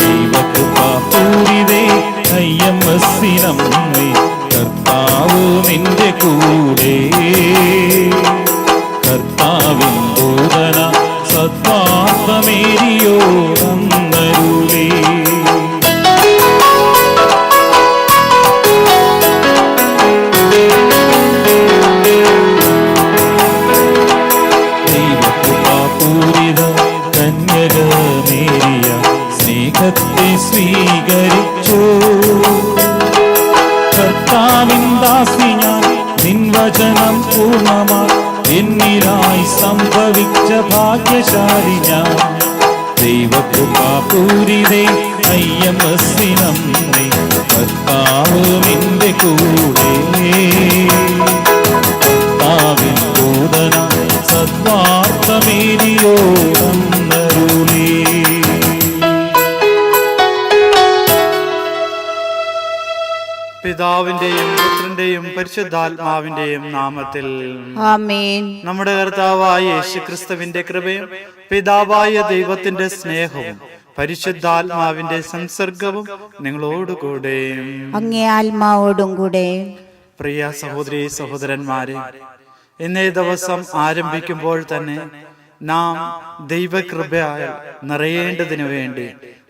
ദൈവകൃപാ പൂരിതേ അയ്യമ്മസിനമ്മേ കർത്താവ് നിന്റെ കൂടെ ദൈവകൃപാപൂരിതേ അയ്യമസിനമ്മേ കർത്താവ് നിന്റെ കൂടെ. കർത്താവിൻ ദൂതന സദ്വാർത്തമേരിയോ അന്നരുളേ. പിതാവിന്റെയും പുത്രന്റെയും പരിശുദ്ധാത്മാവിന്റെയും നാമത്തിൽ. ആമേൻ. നമ്മുടെ കർത്താവായ യേശുക്രിസ്തുവിന്റെ കൃപയും പിതാവായ ദൈവത്തിന്റെ സ്നേഹവും പരിശുദ്ധാത്മാവിന്റെ സംസർഗവും നിങ്ങളോടുകൂടെ. അങ്ങേ ആത്മാവോടും കൂടെ പ്രിയ സഹോദരി സഹോദരന്മാരെ ഇന്നേ ദിവസം ആരംഭിക്കുമ്പോൾ തന്നെ നാം ദൈവകൃപയാൽ നിറയേണ്ടതിനു വേണ്ടി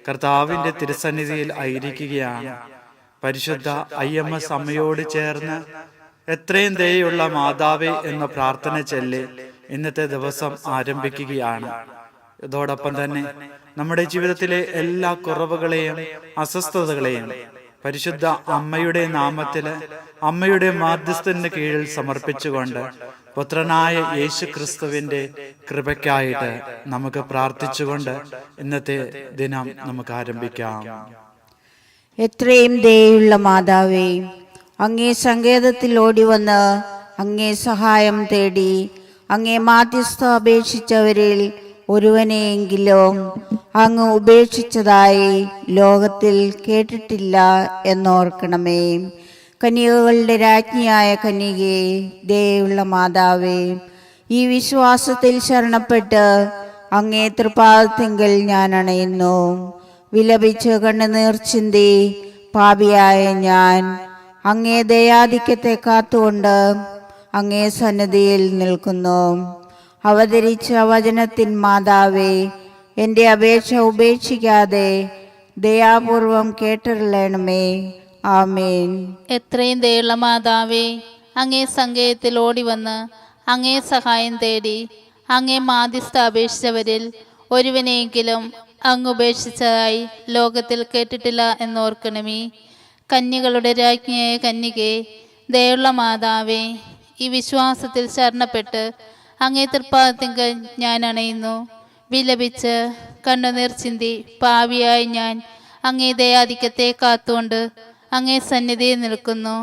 കർത്താവിന്റെ തിരുസന്നിധിയിൽ ആയിരിക്കുകയാണ്. പരിശുദ്ധ അയ്യമ്മ അമ്മയോട് ചേർന്ന് എത്രയും ദയുള്ള മാതാവേ എന്ന പ്രാർത്ഥന ചൊല്ലി ഇന്നത്തെ ദിവസം ആരംഭിക്കുകയാണ്. ഇതോടൊപ്പം തന്നെ നമ്മുടെ ജീവിതത്തിലെ എല്ലാ കുറവുകളെയും അസ്വസ്ഥതകളെയും പരിശുദ്ധ അമ്മയുടെ നാമത്തിൽ അമ്മയുടെ മാധ്യസ്ഥന് കീഴിൽ സമർപ്പിച്ചുകൊണ്ട് പുത്രനായ യേശു ക്രിസ്തുവിന്റെ കൃപയ്ക്കായിട്ട് നമുക്ക് പ്രാർത്ഥിച്ചുകൊണ്ട് ഇന്നത്തെ ദിനം നമുക്ക് ആരംഭിക്കാം. എത്രയും ദയുള്ള മാതാവേ അങ്ങേ സങ്കേതത്തിൽ ഓടി വന്ന് അങ്ങേ സഹായം തേടി അങ്ങേ മാധ്യസ്ഥ അപേക്ഷിച്ചവരിൽ ഒരുവനെയെങ്കിലും അങ്ങ് ഉപേക്ഷിച്ചതായി ലോകത്തിൽ കേട്ടിട്ടില്ല എന്നോർക്കണമേ. കന്യകകളുടെ രാജ്ഞിയായ കന്യകെ ദയുള്ള മാതാവേ ഈ വിശ്വാസത്തിൽ ശരണപ്പെട്ട് അങ്ങേ തൃപാദത്തിങ്കൽ ഞാൻ അണയുന്നു. വിലപിച്ച് കണ്ണുനീർ ചിന്തി പാപിയായ ഞാൻ അങ്ങേ ദയാധിക്യത്തെ കാത്തുകൊണ്ട് അങ്ങേ സന്നദ്ധിയിൽ നിൽക്കുന്നു. അവതരിച്ച വചനത്തിൻ മാതാവേ എന്റെ അപേക്ഷ ഉപേക്ഷിക്കാതെ ദയാപൂർവം കേട്ടറിയണമേ ആമേൻ. എത്രയും ദയുള്ള മാതാവേ അങ്ങേ സങ്കേതത്തിൽ ഓടി വന്ന് അങ്ങേ സഹായം തേടി അങ്ങേ മാധ്യസ്ഥ അപേക്ഷിച്ചവരിൽ ഒരുവനെയെങ്കിലും അങ്ങ് ഉപേക്ഷിച്ചതായി ലോകത്തിൽ കേട്ടിട്ടില്ല എന്നോർക്കണമേ. കന്യകളുടെ രാജ്ഞിയായ കന്യകെ ദയുള്ള മാതാവേ ഈ വിശ്വാസത്തിൽ ശരണപ്പെട്ട് അങ്ങേ തൃപ്പാദത്തിങ്കൽ ഞാൻ അണയുന്നു. വിലപിച്ച് കണ്ണുനീർ ചിന്തി പാവിയായി ഞാൻ അങ്ങേ ദയാധിക്യത്തെ കാത്തുകൊണ്ട് അങ്ങേ സന്നിധിയിൽ നിൽക്കുന്നു.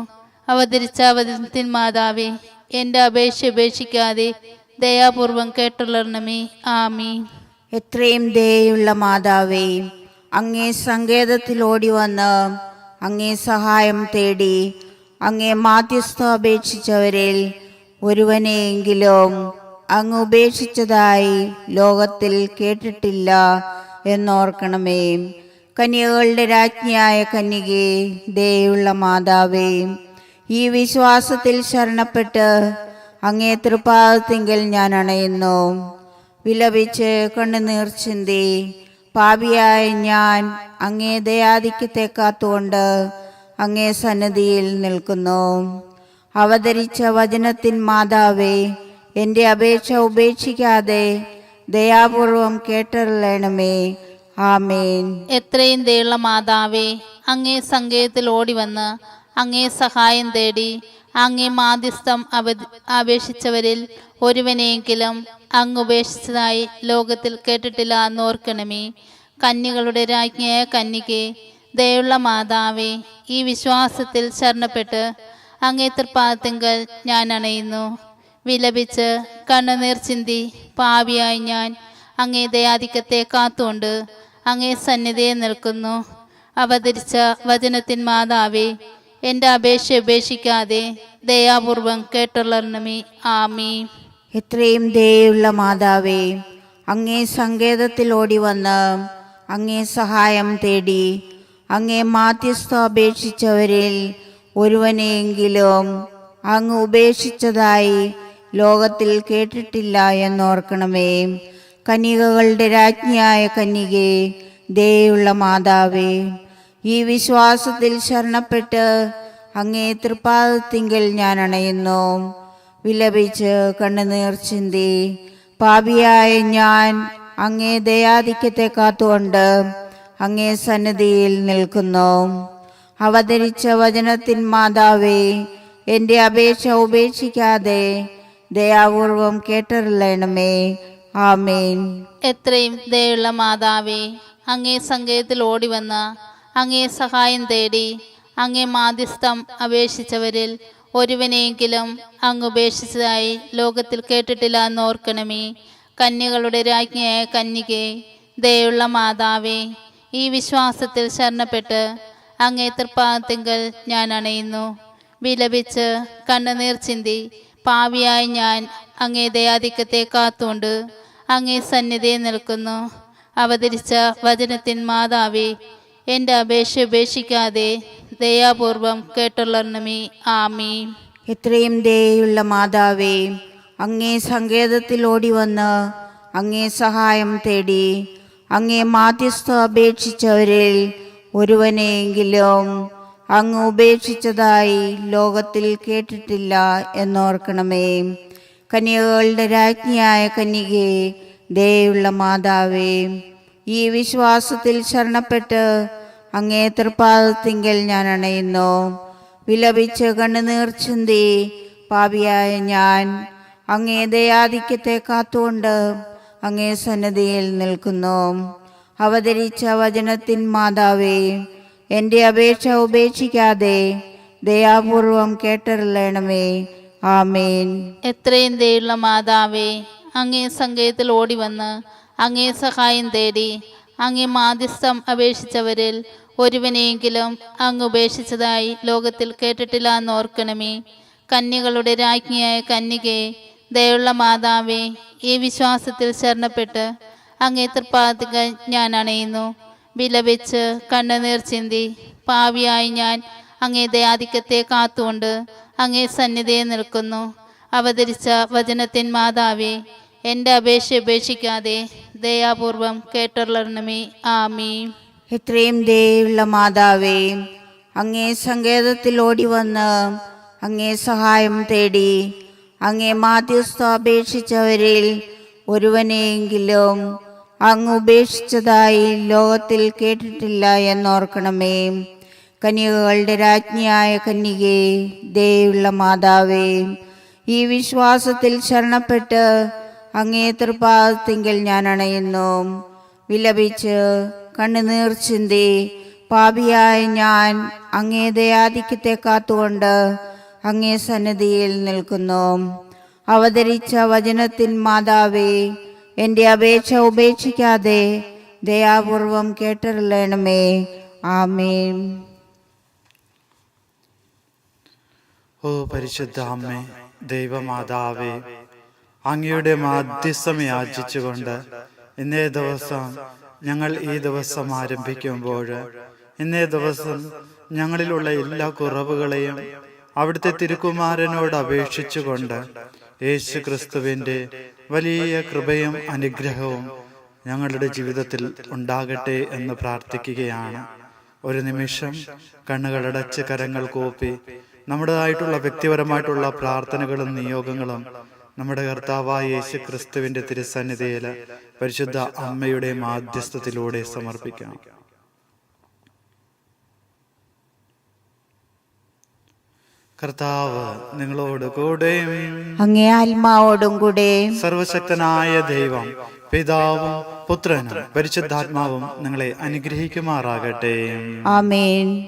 അവതരിച്ച അവതരണത്തിൻ മാതാവേ എന്റെ അപേക്ഷ ഉപേക്ഷിക്കാതെ ദയാപൂർവം കേട്ടുള്ളർണമേ ആമീ എത്രയും ദയുള്ള മാതാവേ അങ്ങേ സങ്കേതത്തിൽ ഓടി വന്ന് അങ്ങേ സഹായം തേടി അങ്ങേ മാധ്യസ്ഥ അപേക്ഷിച്ചവരിൽ ഒരുവനെയെങ്കിലും അങ്ങ് ഉപേക്ഷിച്ചതായി ലോകത്തിൽ കേട്ടിട്ടില്ല എന്നോർക്കണമേ. കന്യകളുടെ രാജ്ഞിയായ കന്യകെ ദയുള്ള മാതാവേ ഈ വിശ്വാസത്തിൽ ശരണപ്പെട്ട് അങ്ങേ തൃപ്പാദത്തിങ്കൽ ഞാൻ അണയുന്നു. വിലപിച്ച് കണ്ണുനീർ ചിന്തി പാപിയായ ഞാൻ അങ്ങേ ദയാധിക്യത്തെ കാത്തുകൊണ്ട് അങ്ങേ സന്നദ്ധിയിൽ നിൽക്കുന്നു. അവതരിച്ച വചനത്തിൻ മാതാവേ എന്റെ അപേക്ഷ ഉപേക്ഷിക്കാതെ ദയാപൂർവം കേട്ടറിയണമേ. ആമേൻ. എത്രയും ദയുള്ള മാതാവേ അങ്ങേ സങ്കേതത്തിൽ ഓടി വന്ന് അങ്ങേ സഹായം തേടി അങ്ങേ മാധ്യസ്ഥം അപേക്ഷിച്ചവരിൽ ഒരുവനെയെങ്കിലും അങ്ങ് ഉപേക്ഷിച്ചതായി ലോകത്തിൽ കേട്ടിട്ടില്ല എന്നോർക്കണമേ കന്യകളുടെ രാജ്ഞിയായ കന്യകെ ദയുള്ള മാതാവേ ഈ വിശ്വാസത്തിൽ ശരണപ്പെട്ട് അങ്ങേ തൃപ്പാദത്തിങ്കൽ ഞാൻ അണയുന്നു. വിലപിച്ച് കണ്ണുനീർ ചിന്തി പാവിയായി ഞാൻ അങ്ങേ ദയാധിക്യത്തെ കാത്തുകൊണ്ട് അങ്ങേ സന്നിധിയെ നിൽക്കുന്നു. അവതരിച്ച വചനത്തിൻ മാതാവേ എന്റെ അപേക്ഷ ഉപേക്ഷിക്കാതെ ദയാപൂർവം കേട്ടുള്ളർണമേ ആമീ എത്രയും ദയുള്ള മാതാവേ അങ്ങേ സങ്കേതത്തിൽ ഓടി വന്ന് അങ്ങേ സഹായം തേടി അങ്ങേ മാധ്യസ്ഥ അപേക്ഷിച്ചവരിൽ ഒരുവനെയെങ്കിലും അങ്ങ് ഉപേക്ഷിച്ചതായി ലോകത്തിൽ കേട്ടിട്ടില്ല എന്നോർക്കണമേ. കന്യകകളുടെ രാജ്ഞിയായ കന്യകേ ദയുള്ള മാതാവേ ഈ വിശ്വാസത്തിൽ ശരണപ്പെട്ട് അങ്ങേ തൃപ്പാദത്തിങ്കൽ ഞാൻ അണയുന്നു. വിലപിച്ച് കണ്ണുനീർ ചിന്തി പാപിയായ ഞാൻ അങ്ങേ ദയാധിക്യത്തെ കാത്തുകൊണ്ട് അങ്ങേ സന്നിധിയിൽ നിൽക്കുന്നു. അവതരിച്ച വചനത്തിൻ മാതാവേ എന്റെ അപേക്ഷ ഉപേക്ഷിക്കാതെ ദയാപൂർവം കേട്ടറിയണമേ ആമേൻ. എത്രയും ദയുള്ള മാതാവേ അങ്ങേ സങ്കേതത്തിൽ ഓടി വന്ന് അങ്ങേ സഹായം തേടി അങ്ങേ മാധ്യസ്ഥം അപേക്ഷിച്ചവരിൽ ഒരുവനെയെങ്കിലും അങ്ങ് ഉപേക്ഷിച്ചതായി ലോകത്തിൽ കേട്ടിട്ടില്ല എന്ന് ഓർക്കണമേ കന്യകളുടെ രാജ്ഞിയായ കന്യകെ ദയുള്ള മാതാവേ ഈ വിശ്വാസത്തിൽ ശരണപ്പെട്ട് അങ്ങേ തൃപ്പാദത്തിങ്കൽ ഞാൻ അണയുന്നു. വിലപിച്ച് കണ്ണുനീർ ചിന്തി പാവിയായ ഞാൻ അങ്ങേ ദയാധിക്യത്തെ കാത്തുകൊണ്ട് അങ്ങേ സന്നിധിയിൽ നിൽക്കുന്നു. അവതരിച്ച വചനത്തിൻ മാതാവേ എന്റെ അപേക്ഷ ഉപേക്ഷിക്കാതെ ദയാപൂർവം കേട്ടുള്ളർണമേ ആമീ എത്രയും ദയുള്ള മാതാവേ അങ്ങേ സങ്കേതത്തിൽ ഓടി വന്ന് അങ്ങേ സഹായം തേടി അങ്ങേ മാധ്യസ്ഥ അപേക്ഷിച്ചവരിൽ ഒരുവനെയെങ്കിലും അങ്ങ് ഉപേക്ഷിച്ചതായി ലോകത്തിൽ കേട്ടിട്ടില്ല എന്നോർക്കണമേ. കന്യകകളുടെ രാജ്ഞിയായ കന്യകയെ ദയുള്ള മാതാവേ ഈ വിശ്വാസത്തിൽ ശരണപ്പെട്ട് അങ്ങേ തൃപ്പാദത്തിങ്കൽ ഞാൻ അണയുന്നു. വിലപിച്ച് കണ്ണുനീർ ചിന്തി പാപിയായ ഞാൻ അങ്ങേ ദയാധിക്യത്തെ കാത്തുകൊണ്ട് അങ്ങേ സന്നദ്ധിയിൽ നിൽക്കുന്നു. അവതരിച്ച വചനത്തിൻ മാതാവേ എന്റെ അപേക്ഷ ഉപേക്ഷിക്കാതെ ദയാപൂർവം കേട്ടറിയണമേ. ആമേൻ. എത്രയും ദയുള്ള മാതാവേ അങ്ങേ സങ്കേതത്തിൽ ഓടി വന്ന് അങ്ങേ സഹായം തേടി അങ്ങേ മാധ്യസ്ഥം അപേക്ഷിച്ചവരിൽ ഒരുവനെയെങ്കിലും അങ്ങ് ഉപേക്ഷിച്ചതായി ലോകത്തിൽ കേട്ടിട്ടില്ല എന്നോർക്കണമേ കന്യകളുടെ രാജ്ഞിയായ കന്യകെ ദയുള്ള മാതാവേ ഈ വിശ്വാസത്തിൽ ശരണപ്പെട്ട് അങ്ങേ തൃപ്പാതിക ഞാൻ അണയുന്നു. വിലപിച്ച് കണ്ണുനീർ ചിന്തി പാവിയായി ഞാൻ അങ്ങേ ദയാധിക്യത്തെ കാത്തുകൊണ്ട് അങ്ങേ സന്നിധിയെ നിൽക്കുന്നു. അവതരിച്ച വചനത്തിൻ മാതാവേ എന്റെ അപേക്ഷ ഉപേക്ഷിക്കാതെ ദയാപൂർവം കേട്ടുള്ളണമേ ആമീ എത്രയും ദയുള്ള മാതാവേ അങ്ങേ സങ്കേതത്തിൽ ഓടി വന്ന് അങ്ങേ സഹായം തേടി അങ്ങേ മാധ്യസ്ഥ അപേക്ഷിച്ചവരിൽ ഒരുവനെയെങ്കിലും അങ്ങ് ഉപേക്ഷിച്ചതായി ലോകത്തിൽ കേട്ടിട്ടില്ല എന്നോർക്കണമേ. കന്യകകളുടെ രാജ്ഞിയായ കന്യകെ ദയുള്ള മാതാവേ ഈ വിശ്വാസത്തിൽ ശരണപ്പെട്ട് അങ്ങേ തൃപ്പാദത്തിങ്കൽ ഞാൻ അണയുന്നു. വിലപിച്ച് കണ്ണുനീർ ചിന്തി പാപിയായ ഞാൻ അങ്ങേ ദയാധിക്യത്തെ കാത്തുകൊണ്ട് അങ്ങേ സന്നിധിയിൽ നിൽക്കുന്നു. അവതരിച്ച വചനത്തിൻ മാതാവേ എന്റെ അപേക്ഷ ഉപേക്ഷിക്കാതെ ദയാപൂർവം കേട്ടറിയണമേ ആമേൻ. ഓ പരിശുദ്ധ അമ്മേ ദൈവമാതാവേ അങ്ങയുടെ മാധ്യസ്ഥം യാചിച്ചുകൊണ്ട് ഇന്നേ ദിവസം ഞങ്ങൾ ഈ ദിവസം ആരംഭിക്കുമ്പോൾ ഇന്നേ ദിവസം ഞങ്ങളിലുള്ള എല്ലാ കുറവുകളെയും അവിടുത്തെ തിരുക്കുമാരനോട് അപേക്ഷിച്ചുകൊണ്ട് യേശു ക്രിസ്തുവിന്റെ വലിയ കൃപയും അനുഗ്രഹവും ഞങ്ങളുടെ ജീവിതത്തിൽ ഉണ്ടാകട്ടെ എന്ന് പ്രാർത്ഥിക്കുകയാണ്. ഒരു നിമിഷം കണ്ണുകളടച്ച് കരങ്ങൾ കോപ്പി നമ്മുടേതായിട്ടുള്ള വ്യക്തിപരമായിട്ടുള്ള പ്രാർത്ഥനകളും നിയോഗങ്ങളും നമ്മുടെ കർത്താവായ യേശു ക്രിസ്തുവിന്റെ തിരുസന്നിധിയിൽ പരിശുദ്ധ അമ്മയുടെ മാധ്യസ്ഥത്തിലൂടെ സമർപ്പിക്കാം. കർത്താവ് നിങ്ങളോട് കൂടെ അങ്ങേ ആത്മാവോടും കൂടെ സർവശക്തനായ ദൈവം പിതാവും പുത്രനും പരിശുദ്ധാത്മാവും നിങ്ങളെ അനുഗ്രഹിക്കുമാറാകട്ടെ. ആമേൻ.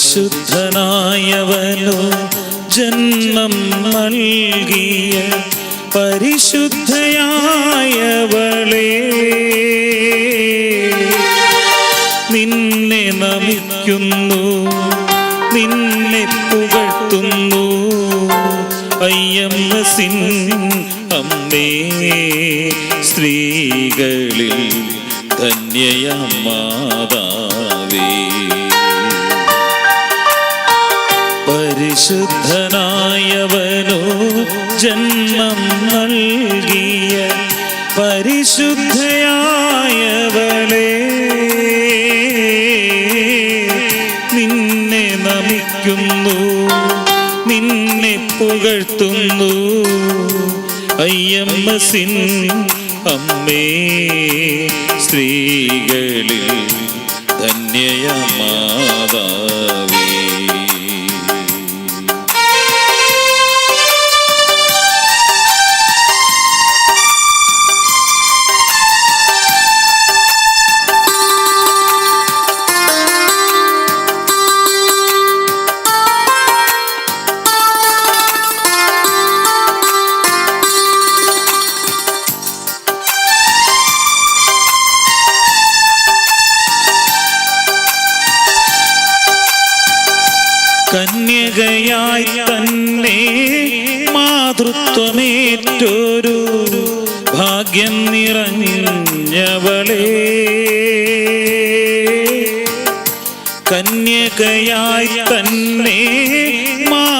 പരിശുദ്ധനായവനോ ജന്മം നൽകിയ പരിശുദ്ധയായവളെ. നിന്നെ നമിക്കുന്നു നിന്നെ പുകഴ്ത്തുന്നു. അയ്യമ്മ സിൻ അമ്മേ സ്ത്രീകളിൽ ധന്യയമാതാവേ പരിശുദ്ധനായവനോ ജന്മം നൽകിയ പരിശുദ്ധയായവളെ നിന്നെ നമിക്കുന്നു നിന്നെ പുകഴ്ത്തുന്നു. അയ്യമ്മ സിൻ അമ്മേ സ്ത്രീകളിൽ ധന്യയമാതാവേ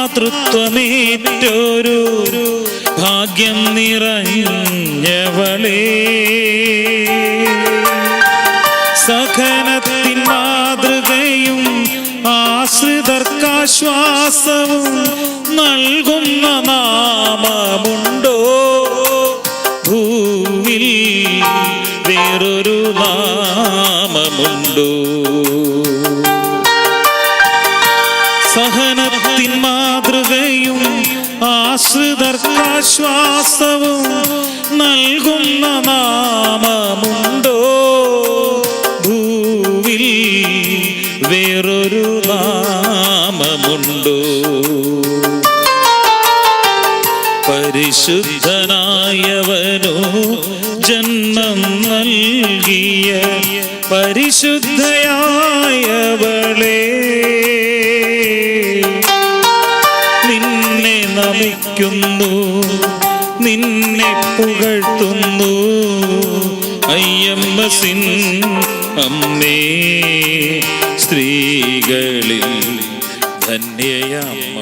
മാതൃത്വമേറ്റൊരു ഭാഗ്യം നിറഞ്ഞവളേ. സഖനത്തിൽ മാതൃകയും ആശ്രിതർക്കാശ്വാസവും നൽകുന്ന നാമമുണ്ടോ? ഭൂവിൽ വേറൊരു നാമമുണ്ടോ? സഹനത്തിൻ മാതൃകയും ആശ്രിതർക്കാശ്വാസവും നൽകുന്ന നാമമുണ്ടോ? ഭൂവിൽ വേറൊരു നാമമുണ്ടോ? പരിശുദ്ധനായവനോ ജന്മം നൽകിയ പരിശുദ്ധയായവളെ നമിക്കുന്നു നിന്നെ പുകഴ്ത്തുന്നു. അയ്യമ്മസിൻ അമ്മേ സ്ത്രീകളിൽ ധന്യയമാതാ